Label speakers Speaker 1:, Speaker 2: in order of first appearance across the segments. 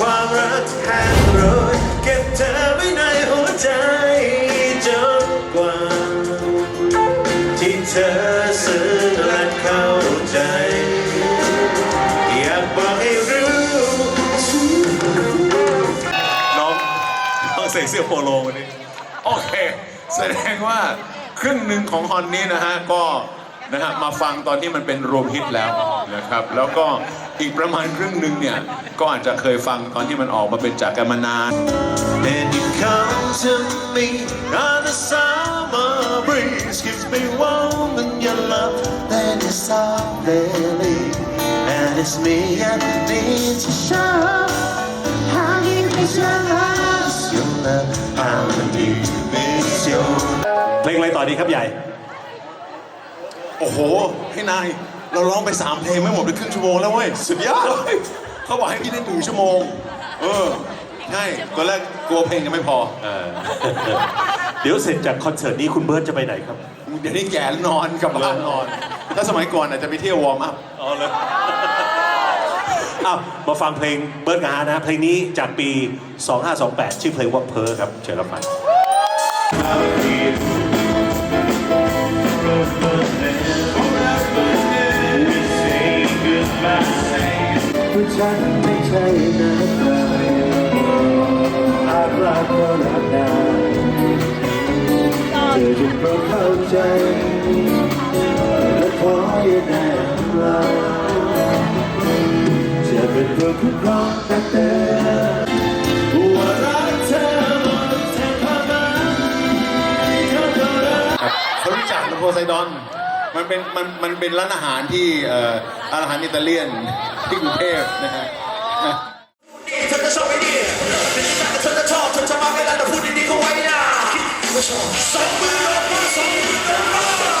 Speaker 1: ความรักแทนโรยเก็บเธอไว้ในหัวใจจนกว่า ที่เธอซึ้งและเข้าใจ อยากบอกให้รู้
Speaker 2: น้องน้องใส่เสื้อโปโลวันนี้ โอเค แสดงว่าครึ่งหนึ่งของฮอนนี้นะฮะ ก็ นะฮะมาฟังตอนที่มันเป็นรวมฮิตแล้วนะครับ แล้วก็อีกประมาณครึ่งหนึ่งเนี่ย ก็อาจจะเคยฟังตอนที่มันออกมาเป็นจากกันมานาน
Speaker 1: And you come to me on the summer breeze Keeps me warm in your love Then it's all really And it's me I need to show How you miss your love Your love How you miss your
Speaker 3: เพลงอะไรต่อดีครับใหญ่
Speaker 2: โอ้โห ให้นาย เราร้องไปสามเพลงไม่หมดไปครึ่งชั่วโมงแล้วเว้ย สุดยอดเลยเขาบอกให้พี่ได้หนึ่งชั่วโมง เออใช่ตอนแรกกลัวเพลงจะไม่พอ
Speaker 3: เดี๋ยวเสร็จจากคอนเสิร์ตนี้คุณเบิร์ตจะไปไหนครับ
Speaker 2: เดี๋ยวนี้แก่แล้วนอนกลับบ้านนอน ถ้าสมัยก่อนอาจจะไปเที่ยววอร์มอัพ
Speaker 3: อ๋อเลย อ้าว มาฟังเพลงเบิร์ดกานะฮะเพลงนี้จากปี 2528 ชื่อเพลงว่าเพอครับ เชิญรับฟัง
Speaker 1: ผู้ฉันไม่ใช่นักใครอาจรักก็รักได้เธอจะโปรดเข้าใจและขออย่าได้ลาจะเป็นผู้คุ้มครองแต่เธอเขา
Speaker 2: รู้จักโพไซดอน มันเป็นมันมันเป็นร้านอาหารที่อาหารอิตาเลียน ที่กรุงเทพนะฮะ
Speaker 1: เธอจะชอบไอ้เนี่ยเธอจะชอบเธอจะมาไม่ได้แต่พูดดีๆเขาไว้นะคิดว่าชอบสองมือลงมาสองมือลงมา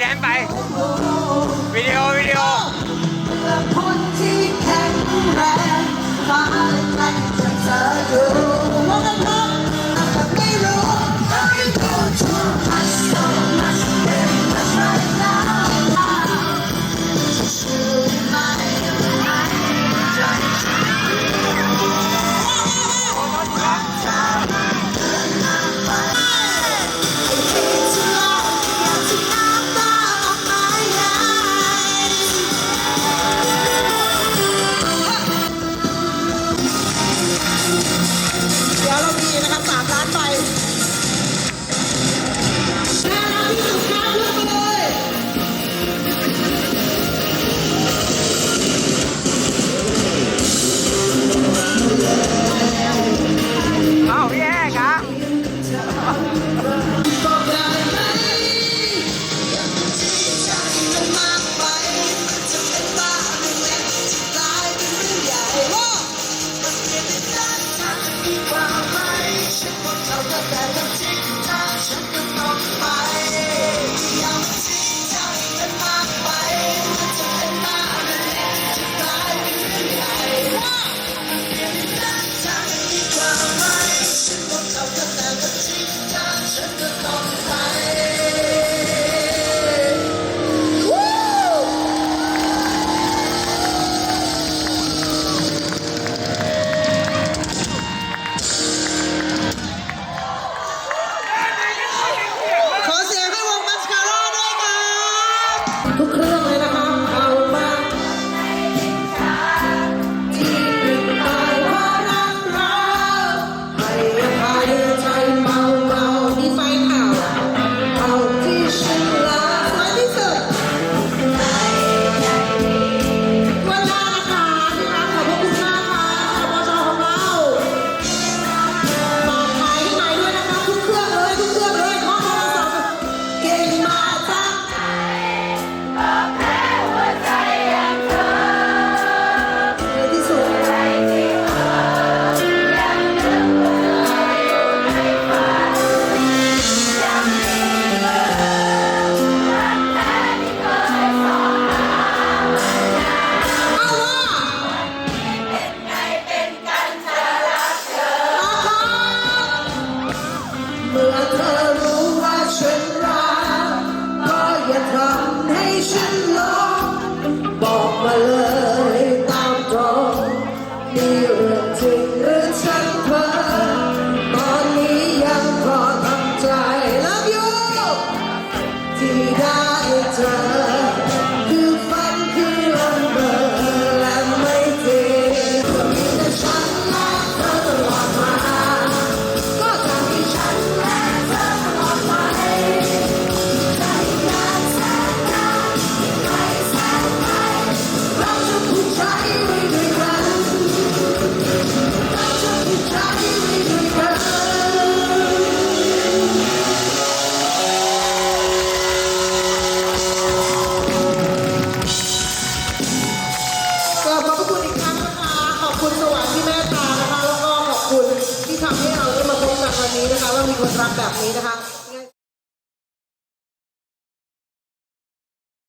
Speaker 1: แดนไป